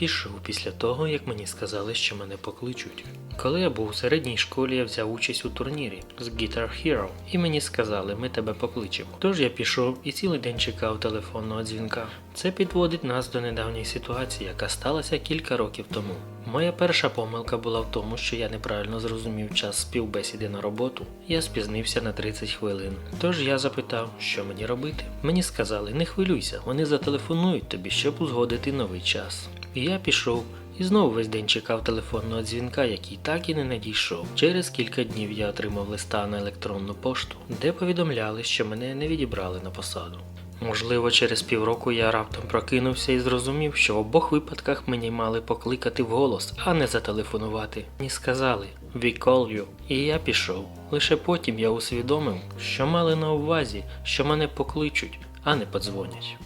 пішов після того, як мені сказали, що мене покличуть. Коли я був у середній школі, я взяв участь у турнірі з Guitar Hero, і мені сказали, ми тебе покличемо. Тож я пішов і цілий день чекав телефонного дзвінка. Це підводить нас до недавньої ситуації, яка сталася кілька років тому. Моя перша помилка була в тому, що я неправильно зрозумів час співбесіди на роботу. Я спізнився на 30 хвилин. Тож я запитав, що мені робити. Мені сказали, не хвилюйся, вони зателефонують тобі, щоб узгодити новий час. І я пішов. І знову весь день чекав телефонного дзвінка, який так і не надійшов. Через кілька днів я отримав листа на електронну пошту, де повідомляли, що мене не відібрали на посаду. Можливо, через півроку я раптом прокинувся і зрозумів, що в обох випадках мені мали покликати вголос, а не зателефонувати. Мені сказали «We call you», і я пішов. Лише потім я усвідомив, що мали на увазі, що мене покличуть, а не подзвонять.